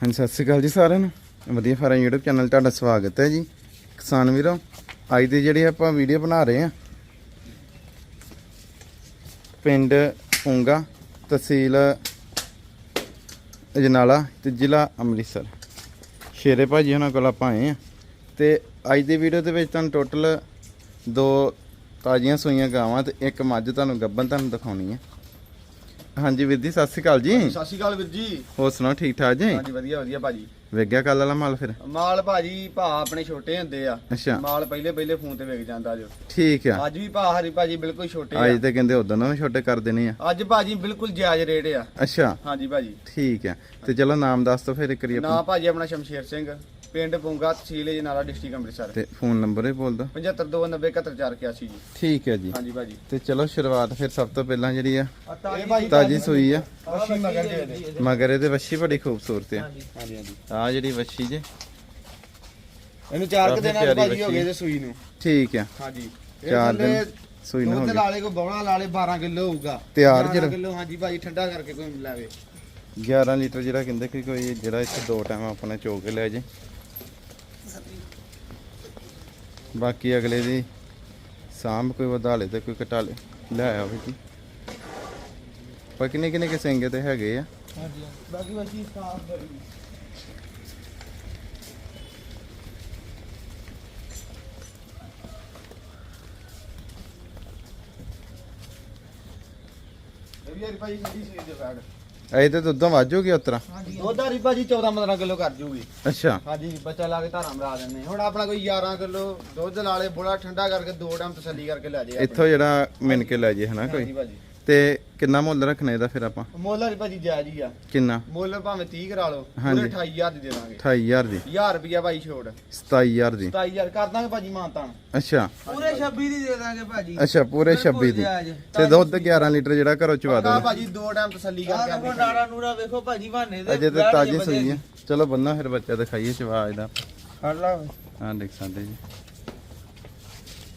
ਹਾਂਜੀ, ਸਤਿ ਸ਼੍ਰੀ ਅਕਾਲ ਜੀ ਸਾਰਿਆਂ ਨੂੰ। ਵਧੀਆ ਫਾਰਮ YouTube ਚੈਨਲ ਤੁਹਾਡਾ ਸਵਾਗਤ ਹੈ ਜੀ। ਕਿਸਾਨ ਵੀਰੋ, ਅੱਜ ਦੀ ਜਿਹੜੀ ਆਪਾਂ ਵੀਡੀਓ ਬਣਾ ਰਹੇ ਹਾਂ, ਪਿੰਡ ਪੂੰਗਾ ਤਹਿਸੀਲ ਅਜਨਾਲਾ ਤੇ ਜ਼ਿਲ੍ਹਾ ਅੰਮ੍ਰਿਤਸਰ। ਸ਼ੇਰੇ ਭਾਜੀ ਉਹਨਾਂ ਕੋਲ ਆਪਾਂ ਆਏ ਆ ਤੇ ਅੱਜ ਦੀ ਵੀਡੀਓ ਦੇ ਵਿੱਚ ਤੁਹਾਨੂੰ ਟੋਟਲ ਦੋ ਤਾਜ਼ੀਆਂ ਸੂਈਆਂ ਗਾਵਾਂ ਤੇ ਇੱਕ ਮੱਝ ਤੁਹਾਨੂੰ ਗੱਬਨ ਤੁਹਾਨੂੰ ਦਿਖਾਉਣੀ ਹੈ। ਹਾਂਜੀ ਵੀਰ ਜੀ ਸਤਿ ਸ਼੍ਰੀ ਅਕਾਲ ਜੀ। ਸਤਿ ਸ਼੍ਰੀ ਅਕਾਲ ਵੀਰ ਜੀ। ਹੋਰ ਸੁਣਾਓ ਠੀਕ ਠਾਕ ਜੀ? ਹਾਂਜੀ ਵਧੀਆ ਵਧੀਆ ਭਾਜੀ। ਵੇਗਿਆ ਕੱਲ ਵਾਲਾ ਮਾਲ ਫਿਰ? ਮਾਲ ਭਾਜੀ ਭਾ ਆਪਣੇ ਛੋਟੇ ਹੁੰਦੇ ਆ। ਅੱਛਾ। ਮਾਲ ਪਹਿਲੇ ਪਹਿਲੇ ਫੋਨ ਤੇ ਵਿਕ ਜਾਂਦਾ ਜੋ ਠੀਕ ਆ। ਅੱਜ ਵੀ ਭਾ ਹਰੀ ਭਾਜੀ ਬਿਲਕੁਲ ਛੋਟੇ ਅੱਜ ਆ ਤੇ ਕਹਿੰਦੇ ਉਦੋਂ ਨਾ ਛੋਟੇ ਕਰ ਦੇਣੇ ਆ। ਅੱਜ ਭਾਜੀ ਬਿਲਕੁਲ ਜਾਇਜ਼ ਰੇਟ ਆ। ਅੱਛਾ। ਹਾਂਜੀ ਭਾਜੀ। ਠੀਕ ਆ। ਤੇ ਚਲੋ ਨਾਮ ਦੱਸ ਦੋ ਫਿਰ ਇੱਕ ਵਾਰੀ ਆਪਣਾ। ਭਾਜੀ ਆਪਣਾ ਸ਼ਮਸ਼ੇਰ ਸਿੰਘ। ਪਿੰਡ ਪੁੰਗਾ ਤਹਿਸੀਲ ਜਨਾਲਾ ਡਿਸਟ੍ਰਿਕਟ ਅੰਮ੍ਰਿਤਸਰ। ਤੇ ਫੋਨ ਨੰਬਰ ਹੀ ਬੋਲ ਦੋ। 7529071481 ਜੀ। ਠੀਕ ਹੈ ਜੀ। ਹਾਂਜੀ ਭਾਜੀ। ਤੇ ਚਲੋ ਸ਼ੁਰੂਆਤ ਫਿਰ ਸਭ ਤੋਂ ਪਹਿਲਾਂ ਜਿਹੜੀ ਆ ਇਹ ਭਾਜੀ ਤਾਜੀ ਸੂਈ ਆ। ਮਗਰ ਦੇ ਦੇ। ਮਗਰ ਇਹਦੇ ਵੱਛੀ ਬੜੀ ਖੂਬਸੂਰਤ ਆ। ਹਾਂਜੀ ਹਾਂਜੀ ਆ ਜਿਹੜੀ ਵੱਛੀ ਜੇ। ਇਹਨੂੰ ਚਾਰ ਕਾਫੀ ਕੁ ਦਿਨਾਂ ਪਿਆਰੀ ਦੇ ਭਾਜੀ ਹੋ। ਗਏ ਤੇ ਸੂਈ ਨੂੰ। ਠੀਕ ਆ। ਹਾਂਜੀ। ਚਾਰ ਦਿਨ ਸੂਈ ਨਾ ਹੋ ਲਾਲੇ ਕੋ ਬੌਣਾ ਲਾਲੇ 12 ਕਿਲੋ ਹੋਊਗਾ। ਤਿਆਰ ਜਿਹੜਾ- ਕਿਲੋ ਹਾਂਜੀ ਭਾਜੀ ਠੰਡਾ ਕਰਕੇ ਕੋਈ ਲਾਵੇ 11 ਲੀਟਰ ਜਿਹੜਾ ਕਹਿੰਦੇ ਕਿ ਕੋਈ ਜਿਹੜਾ ਇੱਥੇ ਦੋ ਟਾਈਮ ਆਪਣਾ ਚੋ ਕੇ ਲੈ ਜੇ। ਬਾਕੀ ਅਗਲੇ ਦੀ ਸਾਂਭ ਕੋਈ ਵਧਾ ਤੇ ਕੋਈ ਘਟਾ ਲੈ ਆਵੇ ਜੀ ਪਰ ਕਿੰਨੇ ਕਿੰਨੇ ਕੇ ਸਿੰਗੇ ਤੇ ਹੈਗੇ ਆ। ਹਾਂਜੀ ਬਾਕੀ ਵਸੀ ਸਾਫ਼ ਬੜੀ ਇਹ ਵੀ ਯਾਰ ਸੀ ਦੇ ਬੈਗ ਐ ਤੇ ਦੁੱਧੋਂ ਵਾਜੂਗੀ ਉਤਰਾ ਦੁੱਧ ਹਰੀ ਭਾਜੀ 14 15 ਕਿਲੋ ਕਰ ਜੂਗੀ। ਅੱਛਾ। ਹਾਂਜੀ ਬੱਚਾ ਲਾ ਕੇ ਧਾਰਾਂ ਮਰਾ ਦਿੰਨੇ ਹੁਣ ਆਪਣਾ ਕੋਈ 11 ਕਿਲੋ ਦੁੱਧ ਲਾਲੇ ਬੋਲਾ ਠੰਡਾ ਕਰਕੇ ਦੋ ਟਾਈਮ ਤਸੱਲੀ ਕਰਕੇ ਲੈ ਜੇ ਇੱਥੋਂ ਜਿਹੜਾ ਮਿਣ ਕੇ ਲੈ ਜੇ ਹਨਾ ਹਾਂਜੀ ਕੋਈ ਭਾਜੀ। ਤੇ ਕਿੰਨਾ ਮੁੱਲ ਰੱਖਣਾ ਇਹਦਾ ਫਿਰ ਆਪਾਂ? ਮੁੱਲ ਹਰੀ ਭਾਜੀ ਜਾਇਜ਼ ਹੀ ਆ। ਕਿੰਨਾ? ਮੁੱਲ ਭਾਵੇਂ 30 ਕਰਾ ਲਓ ਹਾਂਜੀ। ਪੂਰੇ 28000 ਦੀ ਦੇ ਦਾਂਗੇ 28000 ਦੀ? 1000 ਰੁਪਿਆ ਭਾਈ ਛੋੜ 27000 ਦੀ। 27000 ਕਰ ਦਾਂਗੇ ਭਾਜੀ ਮਾਨਤਾਨ। ਅੱਛਾ। ਪੂਰੇ 26 ਦੀ ਦੇ ਦਾਂਗੇ ਭਾਜੀ। ਅੱਛਾ ਪੂਰੇ 26 ਦੀ। ਤੇ ਦੁੱਧ 11 ਲੀਟਰ ਜਿਹੜਾ ਘਰੋਂ ਚਵਾ ਆ ਦੋ ਭਾਜੀ ਦੋ ਟਾਈਮ ਤਸੱਲੀ ਆਹ ਕਰਕੇ ਦੇਖੋ ਆਪਣੀ ਨਾੜਾ ਨੂੜਾ ਵੇਖੋ ਭਾਜੀ ਬਹਾਨੇ ਦੇ ਅਜੇ ਤੇ ਬੈਠ ਤਾਜੀ ਜੇ ਸੂਈ ਹੈ ਚਲੋ ਬੰਨਾ ਫਿਰ ਬੱਚਾ ਦਿਖਾਈਏ ਚਵਾ ਇਹਦਾ। ਫੜ ਲਾ ਹਾਂ ਦੇਖ ਸਕਦੇ ਜੀ।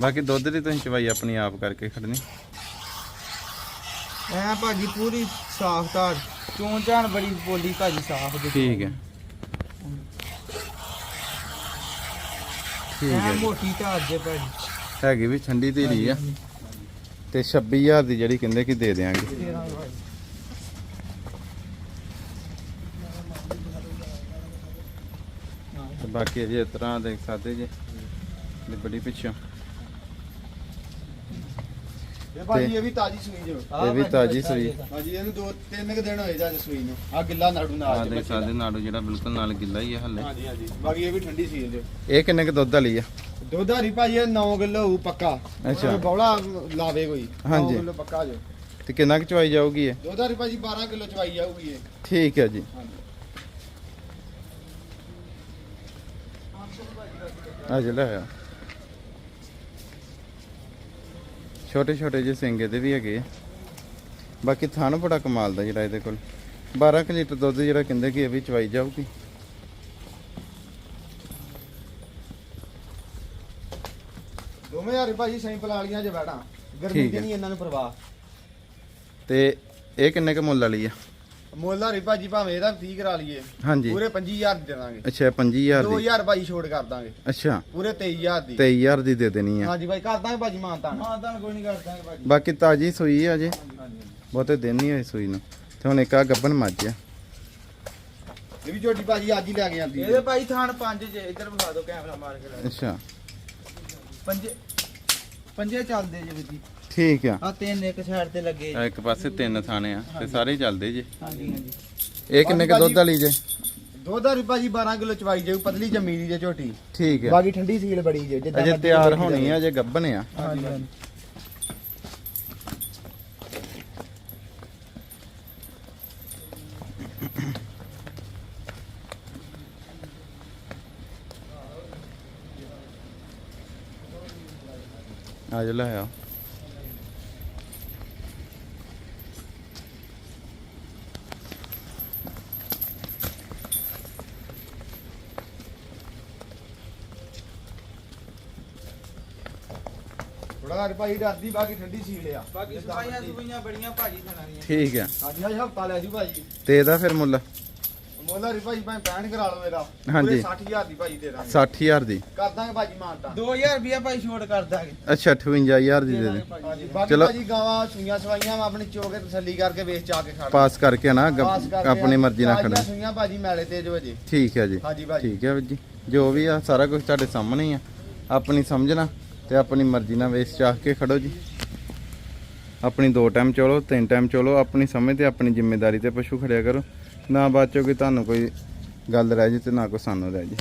ਬਾਕੀ ਦੁੱਧ ਦੀ ਤੁਸੀਂ ਚਵਾਈ ਆਪਣੀ ਆਪ ਕਰਕੇ ਖੜਨੀ। ਐ ਭਾਜੀ ਪੂਰੀ ਸਾਫ਼ ਧਾਰ। ਚੋਣ ਚਾਣ ਬੜੀ ਬੋਲੀ ਭਾਜੀ ਸਾਫ਼ ਦੇ ਠੀਕ ਹੈ। ਠੀਕ ਐ ਹੈ। ਮੋਟੀ ਧਾਰ ਜੇ ਭਾਜੀ। ਹੈਗੀ ਵੀ ਠੰਡੀ ਧੀਰੀ ਆ। ਤੇ 26000 ਦੀ ਜਿਹੜੀ ਕਹਿੰਦੇ ਕਿ ਦੇ ਦੇਾਂਗੇ 13 ਭਾਜੀ। ਤੇ ਬਾਕੀ ਅਜੇ ਇਸ ਤਰ੍ਹਾਂ ਦੇਖ ਸਕਦੇ ਜੀ। ਤੇ ਬੜੀ ਪਿੱਛੋਂ। ਇਹ ਭਾਜੀ ਇਹ ਵੀ ਤਾਜੀ ਸੂਈ ਜੋ ਇਹ ਵੀ ਤਾਜੀ ਸੂਈ। ਹਾਂਜੀ ਇਹਨੂੰ ਦੋ ਤਿੰਨ ਕੁ ਦਿਨ ਹੋਏ ਜਾ ਸੂਈ ਨੂੰ। ਆ ਗਿੱਲਾ ਨਾੜੂ ਆ ਨਾਲ ਦਾ। ਸਕਦੇ ਨਾੜੂ ਜਿਹੜਾ ਬਿਲਕੁਲ ਨਾਲ ਗਿੱਲਾ ਹੀ ਆ ਹਲੇ। ਹਾਂਜੀ ਹਾਂਜੀ। ਬਾਕੀ ਇਹ ਵੀ ਠੰਡੀ ਸੀ ਜੋ। ਇਹ ਕਿੰਨੇ ਕ ਦੁੱਧ ਵਾਲੀ ਆ? ਦੁੱਧ ਹਰੀ ਭਾਜੀ ਇਹ 9 ਕਿਲੋ ਹੋਊ ਪੱਕਾ। ਅੱਛਾ। ਬੌਲਾ ਲਾਵੇ ਕੋਈ। ਹਾਂਜੀ। 9 ਕਿਲੋ ਪੱਕਾ ਜੋ। ਤੇ ਕਿੰਨਾ ਕੁ ਚਵਾਈ ਜਾਊਗੀ ਇਹ? ਦੁੱਧ ਹਰੀ ਭਾਜੀ 12 ਕਿਲੋ ਚਵਾਈ ਜਾਊਗੀ ਇਹ। ਠੀਕ ਹੈ ਜੀ। ਹਾਂਜੀ। ਆ ਲੈ ਆ ਛੋਟੇ ਛੋਟੇ ਜਿਹੇ ਸਿੰਗੇ ਦੇ ਵੀ ਹੈਗੇ ਆ। ਬਾਕੀ ਥਣ ਬੜਾ ਕਮਾਲ ਦਾ ਜਿਹੜਾ ਇਹਦੇ ਕੋਲ। 12 ਕੁ ਲੀਟਰ ਦੁੱਧ ਜਿਹੜਾ ਕਹਿੰਦੇ ਕਿ ਇਹ ਵੀ ਚਵਾਈ ਜਾਊਗੀ। ਦੋਵੇਂ ਹਰੀ ਭਾਜੀ ਸਿੰਪਲ ਵਾਲੀਆਂ ਜੇ ਬੈਠਾ। ਗਰਮੀ ਠੀਕ ਦੀ ਹੈ। ਨਹੀਂ ਇਹਨਾਂ ਨੂੰ ਪ੍ਰਵਾਹ। ਤੇ ਇਹ ਕਿੰਨੇ ਕੁ ਮੁੱਲ ਵਾਲੀ ਆ? ਮੁੱਲ ਹਰੀ ਭਾਜੀ ਭਾਵੇਂ ਇਹਦਾ 30 ਕਰਾ ਲਈਏ ਹਾਂਜੀ। ਪੂਰੇ 25000 ਦੇ ਦਾਂਗੇ ਅੱਛਾ 25000 ਦੀ। 2000 ਭਾਜੀ ਛੋੜ ਕਰ ਦਾਂਗੇ। ਅੱਛਾ। ਪੂਰੇ 23000 ਦੀ। 23000 ਦੀ ਦੇ ਦੇਣੀ ਆ। ਹਾਂਜੀ ਭਾਈ ਕਰ ਦਾਂਗੇ ਭਾਜੀ ਮਾਨਤਾਨ ਮਾਂ ਕੋਈ ਨਹੀਂ ਕਰ ਦਾਂਗੇ ਭਾਜੀ। ਬਾਕੀ ਤਾਜੀ ਸੂਈ ਆ ਅਜੇ ਬਹੁਤੇ ਦਿਨ ਨਹੀਂ ਹੋਏ ਸੂਈ ਨੂੰ। ਤੇ ਹੁਣ ਇੱਕ ਆ ਗੱਬਨ ਮੱਝ ਆ। ਇਹ ਵੀ ਝੋਟੀ ਭਾਜੀ ਅੱਜ ਹੀ ਲੈ ਕੇ ਆਂਦੀ ਇਹਦੇ ਭਾਈ ਥਾਣ ਪੰਜ ਜੇ ਇੱਧਰ ਵਿਖਾ ਦਿਓ ਕੈਮਰਾ ਮਾਰ ਕੇ ਲੈ ਅੱਛਾ। ਪੰਜੇ ਪੰਜੇ ਚੱਲਦੇ ਜੇ ਵੀਰ ਠੀਕ ਆ। ਆ ਤਿੰਨ ਇੱਕ ਸਾਈਡ ਤੇ ਲੱਗੇ ਆਹ ਇੱਕ ਪਾਸੇ ਤਿੰਨ ਥਾਣੇ ਆ ਤੇ ਸਾਰੇ ਚੱਲਦੇ ਜੀ। ਹਾਂਜੀ ਹਾਂਜੀ। ਇਹ ਕਿੰਨੇ ਕੁ ਦੁੱਧ ਵਾਲੀ ਜੇ? ਦੁੱਧ ਹਰੀ ਭਾਜੀ 12 ਕਿਲੋ ਚਵਾਈ ਜਾਊ ਪਤਲੀ ਜੰਮੀ ਦੀ ਜੇ ਝੋਟੀ। ਠੀਕ ਆ। ਬਾਕੀ ਠੰਡੀ ਸੀਲ ਬੜੀ ਜੇ ਜਿੱਦਾਂ ਅਜੇ ਮਰਜ਼ੀ ਤਿਆਰ ਹੋਣੀ ਆ ਅਜੇ ਗੱਬਨ ਆ। ਹਾਂਜੀ ਹਾਂਜੀ। ਆ ਜਾ ਲੈ ਆ। ਥੋੜਾ ਹਰੀ ਭਾਜੀ ਡਰਦੀ ਬਾਕੀ ਠੰਡੀ ਸੀਲ ਆ ਬਾਕੀ ਸਫਾਈਆਂ ਸੁਫਾਈਆਂ ਬੜੀਆਂ ਭਾਜੀ ਥਾਣਾ ਦੀਆਂ। ਠੀਕ ਆ। ਹਾਂਜੀ ਅੱਜ ਹਫਤਾ ਲੈ ਜੂ ਭਾਜੀ। ਤੇ ਇਹਦਾ ਫਿਰ ਮੁੱਲ? ਮੋਲਾ ਰੀ ਭਾਜੀ ਭਾਵੇਂ 65 ਕਰਾ ਲਓ ਇਹਦਾ। ਹਾਂਜੀ। 60000 ਦੀ ਭਾਜੀ ਦੇ ਦਾਂਗੇ। 60000 ਦੀ। ਕਰ ਦਾਂਗੇ ਭਾਜੀ ਮਾਨਤਾ 2000 ਰੁਪਿਆ ਭਾਈ ਛੋਟ ਕਰ ਦਾਂਗੇ। ਅੱਛਾ 58000 ਦੀ ਦੇ ਦੇ। ਚਲੋ। ਭਾਜੀ ਗਾਵਾਂ ਸੂਈਆਂ ਸਵਾਈਆਂ ਆਪਣੀ ਚੋਕੇ ਤਸੱਲੀ ਕਰਕੇ ਵੇਚ ਚਾ ਕੇ ਖੜ ਪਾਸ ਕਰਕੇ ਨਾ ਆਪਣੀ ਮਰਜ਼ੀ ਨਾਲ ਖੜਨਾ ਸੂਈਆਂ ਭਾਜੀ ਮੈਲੇ ਤੇ ਜੋ ਜੀ। ਠੀਕ ਹੈ ਜੀ। ਹਾਂਜੀ ਭਾਜੀ। ਠੀਕ ਹੈ ਜੀ। ਜੋ ਵੀ ਆ ਸਾਰਾ ਕੁਝ ਤੁਹਾਡੇ ਸਾਹਮਣੇ ਹੀ ਆ। ਆਪਣੀ ਸਮਝਣਾ ਤੇ ਆਪਣੀ ਮਰਜ਼ੀ ਨਾਲ ਵੇਚ ਚਾਹ ਕੇ ਖੜੋ ਜੀ। ਆਪਣੀ ਦੋ ਟਾਈਮ ਚੋਲੋ, ਤਿੰਨ ਟਾਈਮ ਚੋਲੋ, ਆਪਣੀ ਸਮਝ ਤੇ ਆਪਣੀ ਜ਼ਿੰਮੇਵਾਰੀ ਤੇ ਪਸ਼ੂ ਖੜਿਆ ਕਰੋ। ਨਾ ਬਾਅਦ ਚੋਂ ਕਿ ਤੁਹਾਨੂੰ ਕੋਈ ਗੱਲ ਰਹਿ ਜੇ ਤੇ ਨਾ ਕੋਈ ਸਾਨੂੰ ਰਹਿ ਜੇ।